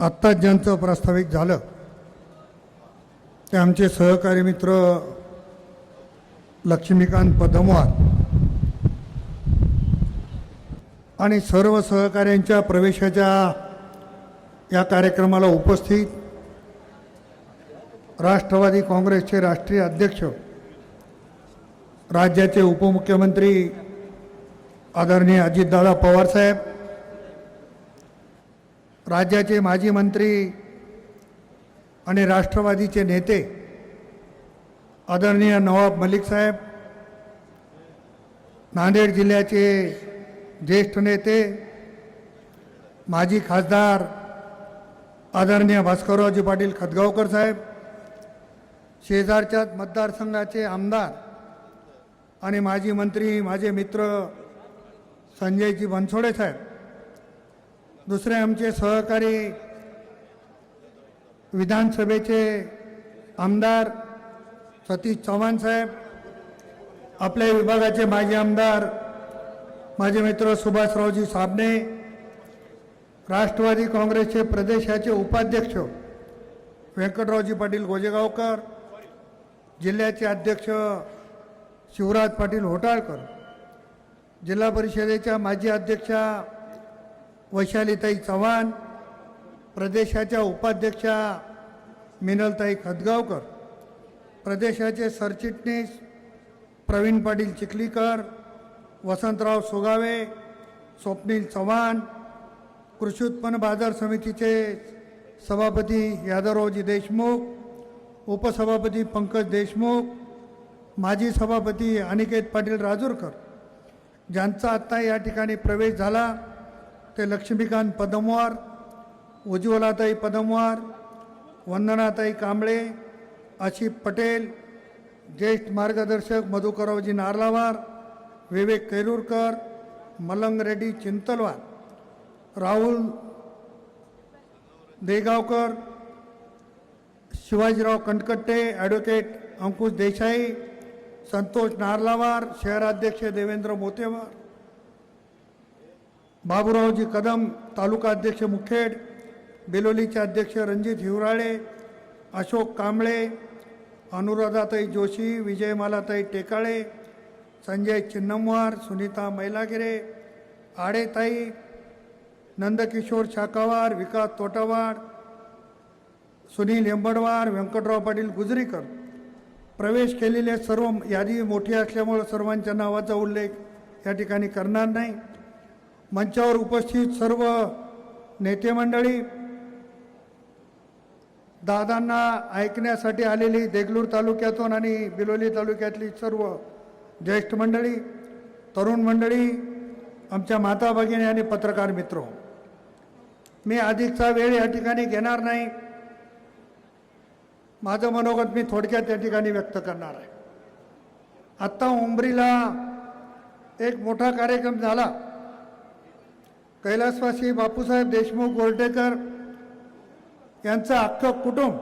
आत्ताच ज्यांचं प्रास्ताविक झालं ते आमचे सहकारी मित्र लक्ष्मीकांत पदमवार आणि सर्व सहकाऱ्यांच्या प्रवेशाच्या या कार्यक्रमाला उपस्थित राष्ट्रवादी काँग्रेसचे राष्ट्रीय अध्यक्ष राज्याचे उपमुख्यमंत्री आदरणीय अजितदादा पवारसाहेब राज्याचे माजी मंत्री आणि राष्ट्रवादीचे नेते आदरणीय नवाब मलिक साहेब नांदेड जिल्ह्याचे ज्येष्ठ नेते माजी खासदार आदरणीय भास्कररावजी पाटील खतगावकर साहेब शेजारच्याच मतदारसंघाचे आमदार आणि माजी मंत्री माझे मित्र संजयजी बनसोडे साहेब. दुसरे आमचे सहकारी विधानसभेचे आमदार सतीश चव्हाण साहेब आपल्या विभागाचे माजी आमदार माझे मित्र सुभाषरावजी साबणे राष्ट्रवादी काँग्रेसचे प्रदेशाचे उपाध्यक्ष व्यंकटरावजी पाटील गोजेगावकर जिल्ह्याचे अध्यक्ष शिवराज पाटील होटाळकर जिल्हा परिषदेच्या माजी अध्यक्षा वैशालीताई चव्हाण प्रदेशाच्या उपाध्यक्षा मिनलताई खतगावकर प्रदेशाचे सरचिटणीस प्रवीण पाटील चिखलीकर वसंतराव सुगावे स्वप्नील चव्हाण कृषी उत्पन्न बाजार समितीचे सभापती यादवरावजी देशमुख उपसभापती पंकज देशमुख माजी सभापती अनिकेत पाटील राजूरकर ज्यांचा आत्ता या ठिकाणी प्रवेश झाला. ते लक्ष्मीकांत पदमवार उज्ज्वलाताई पदमवार वंदनाताई कांबळे आशिफ पटेल ज्येष्ठ मार्गदर्शक मधुकररावजी नारलावार विवेक कैरूरकर मलंग रेड्डी चिंतलवार राहुल देगावकर शिवाजीराव कंटकट्टे ॲडव्होकेट अंकुश देसाई संतोष नारलावार शहराध्यक्ष देवेंद्र मोतेवार. बाबुरावजी कदम तालुका अध्यक्ष मुखेड बेलोलीचे अध्यक्ष रणजित हिवराळे अशोक कांबळे अनुराधाताई जोशी विजयमालाताई टेकाळे संजय चिन्नमवार सुनीता मैलागिरे आडेताई नंदकिशोर शाकावार विकास तोटावाड सुनील हेंबडवार व्यंकटराव पाटील गुजरीकर. प्रवेश केलेले सर्व यादी मोठी असल्यामुळं सर्वांच्या नावाचा उल्लेख या ठिकाणी करणार नाही. मंचावर उपस्थित सर्व नेते मंडळी दादांना ऐकण्यासाठी आलेली देगलूर तालुक्यातून आणि बिलोली तालुक्यातली सर्व ज्येष्ठ मंडळी तरुण मंडळी आमच्या माता भगिनी आणि पत्रकार मित्र. मी अधिकचा वेळ या ठिकाणी घेणार नाही. माझं मनोगत मी थोडक्यात या ठिकाणी व्यक्त करणार आहे. आत्ता उंबरीला एक मोठा कार्यक्रम झाला. कैलासवासी बापूसाहेब देशमुख गोरटेकर यांचं अख्खं कुटुंब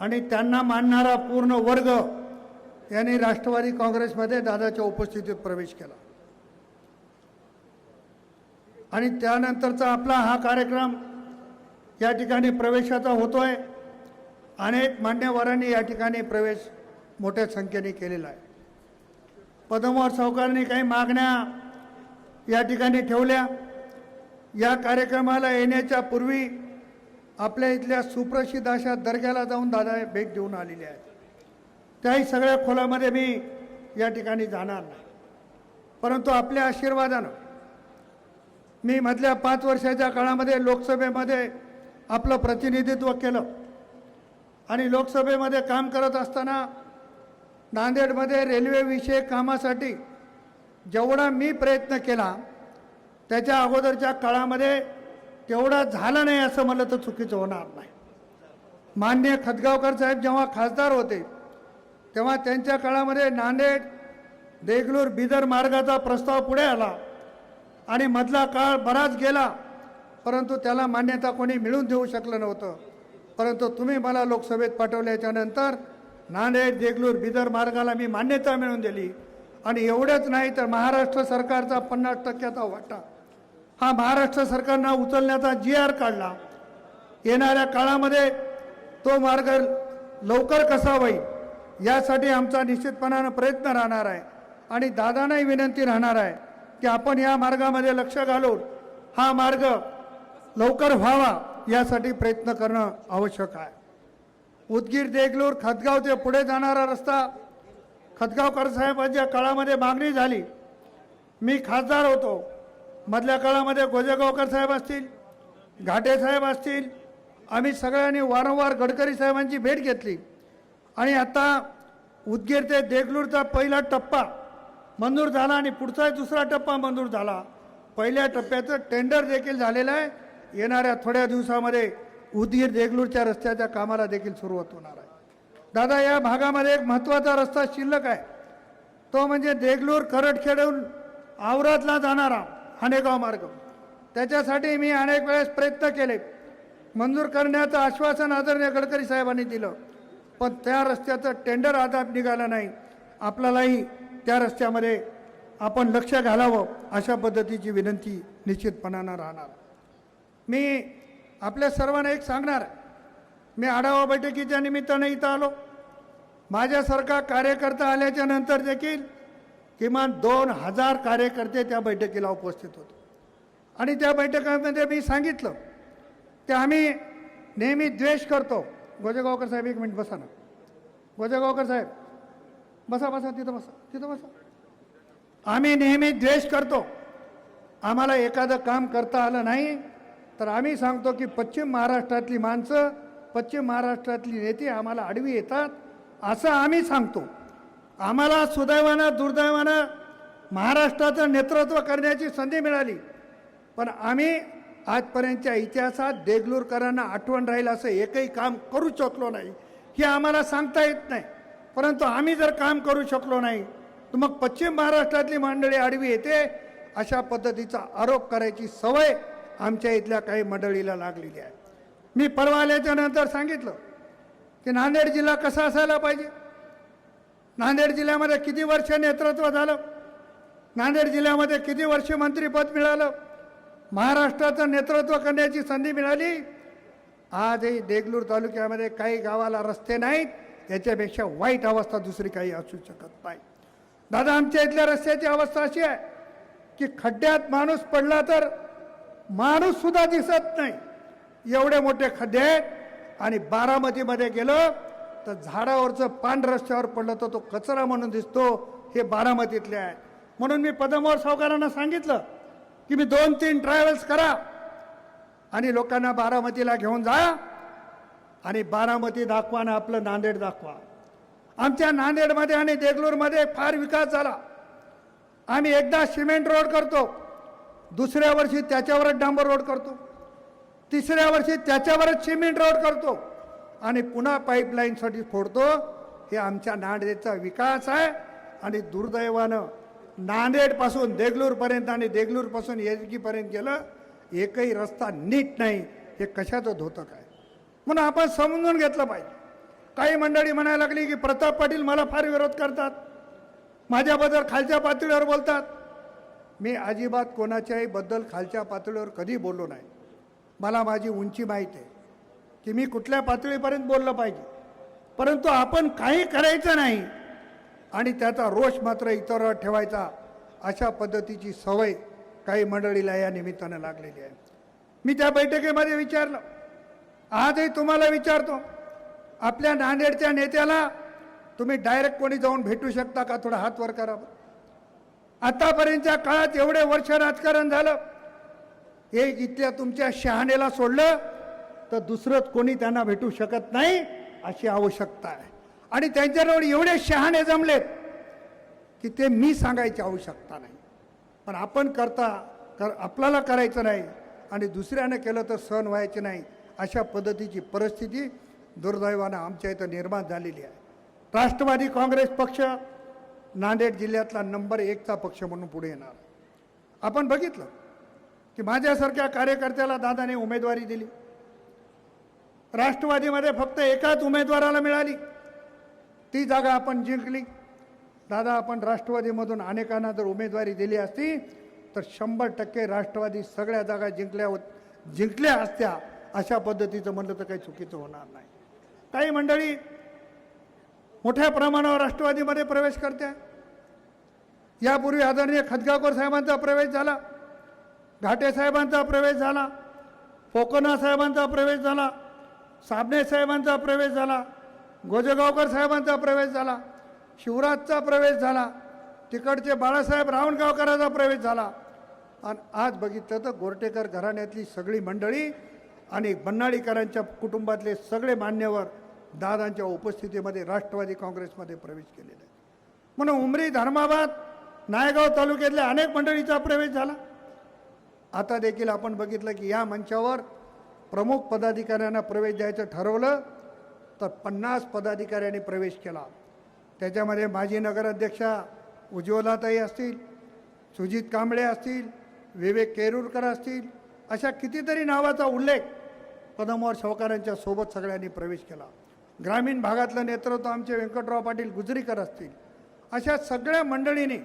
आणि त्यांना मानणारा पूर्ण वर्ग यांनी राष्ट्रवादी काँग्रेसमध्ये दादाच्या उपस्थितीत प्रवेश केला. आणि त्यानंतरचा आपला हा कार्यक्रम या ठिकाणी प्रवेशाचा होतोय. अनेक मान्यवरांनी या ठिकाणी प्रवेश मोठ्या संख्येने केलेला आहे. पदमवार सावकारांनी काही मागण्या या ठिकाणी ठेवल्या. या कार्यक्रमाला येण्याच्या पूर्वी आपल्या इथल्या सुप्रसिद्ध अशा दर्ग्याला जाऊन दादा भेट देऊन आलेले आहेत. त्याही सगळ्या खोलामध्ये मी या ठिकाणी जाणार नाही. परंतु आपल्या आशीर्वादानं मी मधल्या पाच वर्षाच्या काळामध्ये लोकसभेमध्ये आपलं प्रतिनिधित्व केलं. आणि लोकसभेमध्ये काम करत असताना नांदेडमध्ये रेल्वेविषयक कामासाठी जेवढा मी प्रयत्न केला त्याच्या अगोदरच्या काळामध्ये तेवढा झाला नाही असं म्हणलं तर चुकीचं होणार नाही. मान्य खतगावकर साहेब जेव्हा खासदार होते तेव्हा त्यांच्या काळामध्ये नांदेड देगलूर बिदर मार्गाचा प्रस्ताव पुढे आला आणि मधला काळ बराच गेला परंतु त्याला मान्यता कोणी मिळून देऊ शकलं नव्हतं. परंतु तुम्ही मला लोकसभेत पाठवल्याच्या नंतर नांदेड देगलूर बिदर मार्गाला मी मान्यता मिळून दिली. आणि एवढंच नाही तर महाराष्ट्र सरकारचा पन्नास टक्क्याचा वाटा. हा महाराष्ट्र सरकारनं उचलण्याचा जी आर काढला. येणाऱ्या काळामध्ये तो मार्ग लवकर कसा होईल यासाठी आमचा निश्चितपणानं प्रयत्न राहणार आहे. आणि दादांनाही विनंती राहणार आहे की आपण या मार्गामध्ये लक्ष घालून हा मार्ग लवकर व्हावा यासाठी प्रयत्न करणं आवश्यक आहे. उदगीर देगलूर खतगाव ते पुढे जाणारा रस्ता खतगावकर साहेबांच्या काळामध्ये मागणी झाली. मी खासदार होतो. मधल्या काळामध्ये गोजेगावकर साहेब असतील घाटे साहेब असतील आम्ही सगळ्यांनी वारंवार गडकरी साहेबांची भेट घेतली. आणि आता उदगीर ते देगलूरचा पहिला टप्पा मंजूर झाला आणि पुढचाही दुसरा टप्पा मंजूर झाला. पहिल्या टप्प्याचं टेंडर देखील झालेलं आहे. येणाऱ्या थोड्या दिवसामध्ये उदगीर देगलूरच्या रस्त्याच्या कामाला देखील सुरुवात होणार आहे. दादा या भागामध्ये एक महत्त्वाचा रस्ता शिल्लक आहे. तो म्हणजे देगलूर करटखेडून आवरातला जाणारा हानेगाव मार्ग. त्याच्यासाठी मी अनेक वेळेस प्रयत्न केले. मंजूर करण्याचं आश्वासन आदरणीय गडकरी साहेबांनी दिलं. पण त्या रस्त्याचं टेंडर अद्याप निघालं नाही. आपल्यालाही त्या रस्त्यामध्ये आपण लक्ष घालावं अशा पद्धतीची विनंती निश्चितपणानं राहणार. मी आपल्या सर्वांना एक सांगणार. मी आढावा बैठकीच्या निमित्तानं इथं आलो. माझ्यासारखा कार्यकर्ता आल्याच्यानंतर देखील किमान दोन हजार कार्यकर्ते त्या बैठकीला उपस्थित होते. आणि त्या बैठकामध्ये मी सांगितलं की आम्ही नेहमी द्वेष करतो. गोजेगावकर साहेब एक मिनिट बसा ना. गोजेगावकर साहेब बसा बसा तिथं बसा तिथं बसा. आम्ही नेहमी द्वेष करतो. आम्हाला एखादं काम करता आलं नाही तर आम्ही सांगतो की पश्चिम महाराष्ट्रातली माणसं पश्चिम महाराष्ट्रातली नेते आम्हाला आडवी येतात असं आम्ही सांगतो. आम्हाला सुदैवानं दुर्दैवानं महाराष्ट्राचं नेतृत्व करण्याची संधी मिळाली. पण आम्ही आजपर्यंतच्या इतिहासात देगलूरकरांना आठवण राहील असं एकही काम करू शकलो नाही हे आम्हाला सांगता येत नाही. परंतु आम्ही जर काम करू शकलो नाही तर मग पश्चिम महाराष्ट्रातली मंडळी आडवी येते अशा पद्धतीचा आरोप करायची सवय आमच्या इथल्या काही मंडळीला लागलेली आहे. मी परवा आल्याच्यानंतर सांगितलं की नांदेड जिल्हा कसा असायला पाहिजे? नांदेड जिल्ह्यामध्ये किती वर्ष नेतृत्व झालं? नांदेड जिल्ह्यामध्ये किती वर्ष मंत्रीपद मिळालं? महाराष्ट्राचं नेतृत्व करण्याची संधी मिळाली? आजही देगलूर तालुक्यामध्ये काही गावाला रस्ते नाहीत. त्याच्यापेक्षा वाईट अवस्था दुसरी काही असू शकत नाही. दादा आमच्या इथल्या रस्त्याची अवस्था अशी आहे की खड्ड्यात माणूस पडला तर माणूस सुद्धा दिसत नाही. एवढे मोठे खड्डे आहेत आणि बारामतीमध्ये गेलं तर झाडावरचं पान रस्त्यावर पडलं तर तो कचरा म्हणून दिसतो हे बारामतीतले आहे म्हणून मी पदमोर सावकारांना सांगितलं की मी दोन तीन ट्रॅव्हल्स करा आणि लोकांना बारामतीला घेऊन जा आणि बारामती दाखवा आणि आपलं नांदेड दाखवा. आमच्या नांदेडमध्ये आणि देगलूरमध्ये फार विकास झाला. आम्ही एकदा सिमेंट रोड करतो दुसऱ्या वर्षी त्याच्यावरच डांबर रोड करतो तिसऱ्या वर्षी त्याच्यावरच सिमेंट रोड करतो. आणि पुन्हा पाईपलाईनसाठी फोडतो. हे आमच्या नांदेडचा विकास आहे. आणि दुर्दैवानं नांदेडपासून देगलूरपर्यंत आणि देगलूरपासून येजगीपर्यंत गेलं एकही रस्ता नीट नाही. हे कशाचं धोतं काय म्हणून आपण समजून घेतलं पाहिजे. काही मंडळी म्हणायला लागली की प्रताप पाटील मला फार विरोध करतात. माझ्याबद्दल खालच्या पातळीवर बोलतात. मी अजिबात कोणाच्याही बद्दल खालच्या पातळीवर कधी बोललो नाही. मला माझी उंची माहीत आहे. की मी कुठल्या पातळीपर्यंत बोललं पाहिजे. परंतु आपण काही करायचं नाही. आणि त्याचा रोष मात्र इतरांवर ठेवायचा अशा पद्धतीची सवय काही मंडळीला या निमित्तानं लागलेली आहे. मी त्या बैठकीमध्ये विचारलं. आजही तुम्हाला विचारतो आपल्या नांदेडच्या नेत्याला तुम्ही डायरेक्ट कोणी जाऊन भेटू शकता का? थोडा हात वर करा आतापर्यंतच्या काळात एवढे वर्ष राजकारण झालं. हे इथल्या तुमच्या शहाणेला सोडलं. तर दुसरंच कोणी त्यांना भेटू शकत नाही अशी आवश्यकता आहे. आणि त्यांच्याजवळ एवढे शहाणे जमलेत की ते मी सांगायची आवश्यकता नाही. पण आपण करता कर आपल्याला करायचं नाही आणि दुसऱ्यानं केलं तर सहन व्हायचे नाही अशा पद्धतीची परिस्थिती दुर्दैवानं आमच्या इथं निर्माण झालेली आहे. राष्ट्रवादी काँग्रेस पक्ष नांदेड जिल्ह्यातला नंबर एकचा पक्ष म्हणून पुढे येणार. आपण बघितलं की माझ्यासारख्या कार्यकर्त्याला दादाने उमेदवारी दिली. राष्ट्रवादीमध्ये फक्त एकाच उमेदवाराला मिळाली. ती जागा आपण जिंकली. दादा आपण राष्ट्रवादीमधून अनेकांना जर उमेदवारी दिली असती तर शंभर टक्के राष्ट्रवादी सगळ्या जागा जिंकल्या होत जिंकल्या असत्या अशा पद्धतीचं म्हणलं तर काही चुकीचं होणार नाही. काही मंडळी मोठ्या प्रमाणावर राष्ट्रवादीमध्ये प्रवेश करते यापूर्वी आदरणीय खदगावकर साहेबांचा प्रवेश झाला. घाटे साहेबांचा प्रवेश झाला. फोकना साहेबांचा प्रवेश झाला. साबणे साहेबांचा प्रवेश झाला गोजेगावकर साहेबांचा प्रवेश झाला शिवराजचा प्रवेश झाला तिकडचे बाळासाहेब रावणगावकरांचा प्रवेश झाला. आणि आज बघितलं तर गोरटेकर घराण्यातली सगळी मंडळी आणि बन्नाळीकरांच्या कुटुंबातले सगळे मान्यवर दादांच्या उपस्थितीमध्ये राष्ट्रवादी काँग्रेसमध्ये प्रवेश केलेला आहे. म्हणून उमरी धर्माबाद नायगाव तालुक्यातल्या अनेक मंडळीचा प्रवेश झाला. आता देखील आपण बघितलं की या मंचावर प्रमुख पदाधिकाऱ्यांना प्रवेश द्यायचं ठरवलं तर पन्नास पदाधिकाऱ्यांनी प्रवेश केला. त्याच्यामध्ये माजी नगराध्यक्षा उज्ज्वलाताई असतील सुजित कांबळे असतील विवेक केरूरकर असतील अशा कितीतरी नावाचा उल्लेख पदमवार शवकारांच्या सोबत सगळ्यांनी प्रवेश केला. ग्रामीण भागातलं नेतृत्व आमचे व्यंकटराव पाटील गुजरीकर असतील अशा सगळ्या मंडळींनी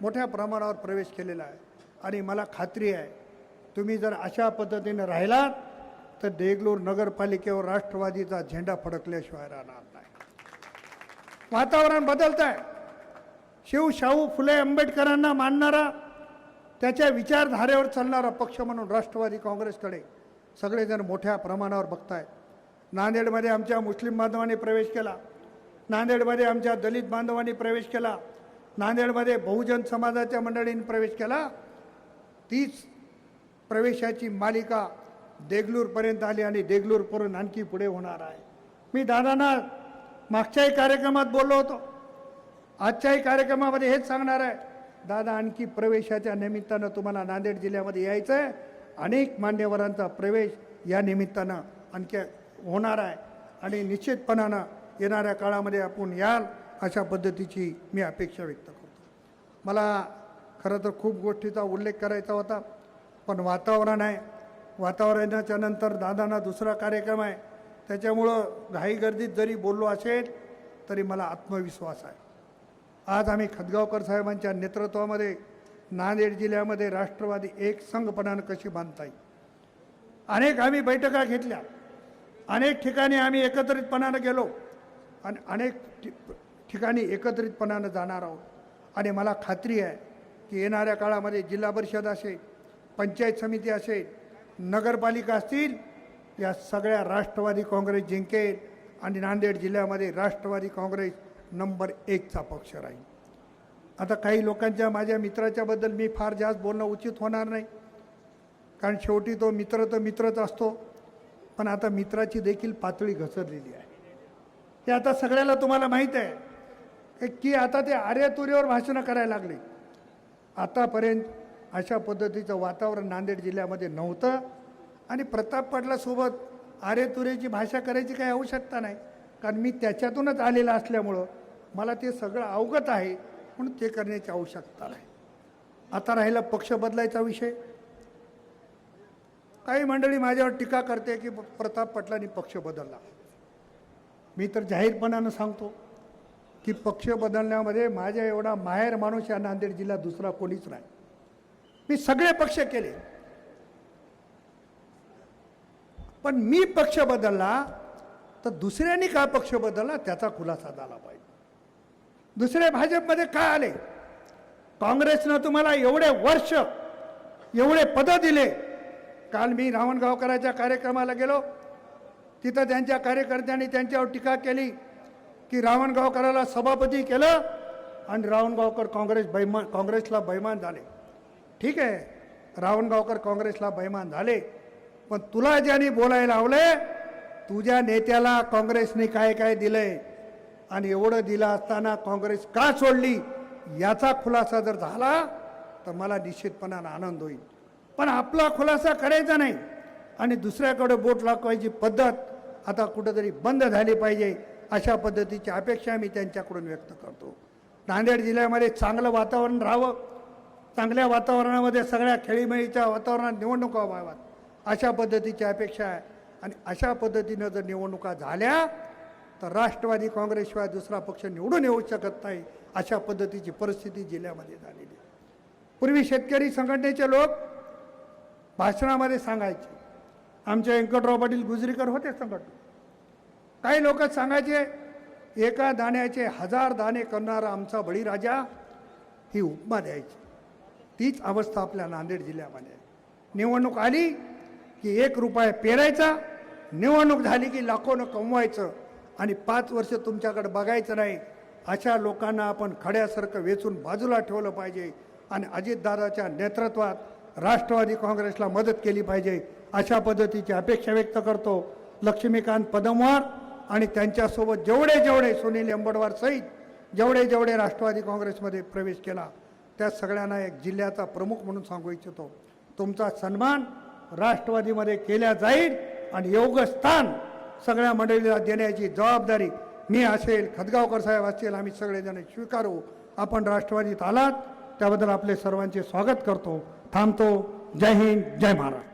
मोठ्या प्रमाणावर प्रवेश केलेला आहे. आणि मला खात्री आहे तुम्ही जर अशा पद्धतीने राहिलात तर देगलूर नगरपालिकेवर राष्ट्रवादीचा झेंडा फडकल्याशिवाय राहणार नाही. वातावरण बदलत आहे शिव शाहू फुले आंबेडकरांना मानणारा त्याच्या विचारधारेवर चालणारा पक्ष म्हणून राष्ट्रवादी काँग्रेसकडे सगळेजण मोठ्या प्रमाणावर बघतायत. नांदेडमध्ये आमच्या मुस्लिम बांधवांनी प्रवेश केला. नांदेडमध्ये आमच्या दलित बांधवांनी प्रवेश केला. नांदेडमध्ये बहुजन समाजाच्या मंडळींनी प्रवेश केला. तीच प्रवेशाची मालिका देगलूरपर्यंत आली आणि देगलूरपर्यंत आणखी पुढे होणार आहे. मी दादांना मागच्याही कार्यक्रमात बोललो होतो. आजच्याही कार्यक्रमामध्ये हेच सांगणार आहे. दादा आणखी प्रवेशाच्या निमित्तानं तुम्हाला नांदेड जिल्ह्यामध्ये यायचं आहे अनेक मान्यवरांचा प्रवेश या निमित्तानं आणखी होणार आहे. आणि निश्चितपणानं येणाऱ्या काळामध्ये आपण याल अशा पद्धतीची मी अपेक्षा व्यक्त करतो. मला खरं तर खूप गोष्टीचा उल्लेख करायचा होता पण वातावरण आहे. वातावरणाच्या नंतर दादांना दुसरा कार्यक्रम आहे. त्याच्यामुळं घाईगर्दीत जरी बोललो असेल तरी मला आत्मविश्वास आहे. आज आम्ही खतगावकर साहेबांच्या नेतृत्वामध्ये नांदेड जिल्ह्यामध्ये राष्ट्रवादी एक संघपणानं कशी बांधता येईल अनेक आम्ही बैठका घेतल्या. अनेक ठिकाणी आम्ही एकत्रितपणानं गेलो. आणि अनेक ठि- ठिकाणी एकत्रितपणानं जाणार आहोत. आणि मला खात्री आहे की येणाऱ्या काळामध्ये जिल्हा परिषद असेल पंचायत समिती असेल नगरपालिका असतील या सगळ्या राष्ट्रवादी काँग्रेस जिंकेल आणि नांदेड जिल्ह्यामध्ये राष्ट्रवादी काँग्रेस नंबर एकचा पक्ष राहील. आता काही लोकांच्या माझ्या मित्राच्याबद्दल मी फार जास्त बोलणं उचित होणार नाही. कारण शेवटी तो मित्र तर मित्रच असतो. पण आता मित्राची देखील पातळी घसरलेली आहे. हे आता सगळ्याला तुम्हाला माहीत आहे. की आता ते आर्यतुरीवर भाषणं करायला लागले. आतापर्यंत अशा पद्धतीचं वातावरण नांदेड जिल्ह्यामध्ये नव्हतं. आणि प्रताप पाटलासोबत तुरेची भाषा करायची काही आवश्यकता नाही. कारण मी त्याच्यातूनच आलेला असल्यामुळं मला ते सगळं अवगत आहे म्हणून ते करण्याची आवश्यकता नाही. आता राहिला पक्ष बदलायचा विषय. काही मंडळी माझ्यावर टीका करते की प्रताप पाटलांनी पक्ष बदलला. मी तर जाहीरपणानं सांगतो की पक्ष बदलण्यामध्ये माझ्या एवढा माहेर माणूस या नांदेड जिल्ह्यात दुसरा कोणीच नाही. मी सगळे पक्ष केले. पण मी पक्ष बदलला तर दुसऱ्यांनी का पक्ष बदलला त्याचा खुलासा झाला पाहिजे. दुसरे भाजपमध्ये का आले? काँग्रेसनं तुम्हाला एवढे वर्ष एवढे पदं दिले. काल मी रावणगावकरांच्या कार्यक्रमाला गेलो. तिथं त्यांच्या कार्यकर्त्यांनी त्यांच्यावर टीका केली की रावणगावकराला सभापती केलं आणि रावणगावकर काँग्रेस बैमान काँग्रेसला बैमान झाले. ठीक आहे. रावणगावकर काँग्रेसला बैमान झाले. पण तुला ज्याने बोलायला लावले तुझ्या नेत्याला काँग्रेसने काय काय दिलंय? आणि एवढं दिलं असताना काँग्रेस का सोडली? याचा खुलासा जर झाला तर मला निश्चितपणानं आनंद होईल. पण आपला खुलासा करायचा नाही. आणि दुसऱ्याकडे बोट लाकवायची पद्धत आता कुठंतरी बंद झाली पाहिजे अशा पद्धतीची अपेक्षा मी त्यांच्याकडून व्यक्त करतो. नांदेड जिल्ह्यामध्ये चांगलं वातावरण राहावं चांगल्या वातावरणामध्ये सगळ्या खेळीमेळीच्या वातावरणात निवडणुका व्हाव्यात. अशा पद्धतीची अपेक्षा आहे. आणि अशा पद्धतीनं जर निवडणुका झाल्या तर राष्ट्रवादी काँग्रेसशिवाय दुसरा पक्ष निवडून येऊ शकत नाही अशा पद्धतीची परिस्थिती जिल्ह्यामध्ये झालेली आहे. पूर्वी शेतकरी संघटनेचे लोक भाषणामध्ये सांगायचे आमचे व्यंकटराव पाटील गुजरीकर होते संकट काही लोक सांगायचे एका दाण्याचे हजार दाणे करणारा आमचा बळीराजा ही उपमा द्यायची. तीच अवस्था आपल्या नांदेड जिल्ह्यामध्ये निवडणूक आली की एक रुपया पेरायचा निवडणूक झाली की लाखोनं कमवायचं आणि पाच वर्ष तुमच्याकडे बघायचं नाही अशा लोकांना आपण खड्यासारखं वेचून बाजूला ठेवलं पाहिजे आणि अजितदादाच्या नेतृत्वात राष्ट्रवादी काँग्रेसला मदत केली पाहिजे अशा पद्धतीची अपेक्षा व्यक्त करतो. लक्ष्मीकांत पदमवार आणि त्यांच्यासोबत जेवढे जेवढे सुनील अंबडवार सहित जेवढे जेवढे राष्ट्रवादी काँग्रेसमध्ये प्रवेश केला त्या सगळ्यांना एक जिल्ह्याचा प्रमुख म्हणून सांगू इच्छितो. तुमचा सन्मान राष्ट्रवादीमध्ये केल्या जाईल आणि योग्य स्थान सगळ्या मंडळीला देण्याची जबाबदारी मी असेल खदगावकर साहेब असतील आम्ही सगळेजण स्वीकारू. आपण राष्ट्रवादीत आलात त्याबद्दल आपले सर्वांचे स्वागत करतो. थांबतो. जय हिंद जय महाराष्ट्र.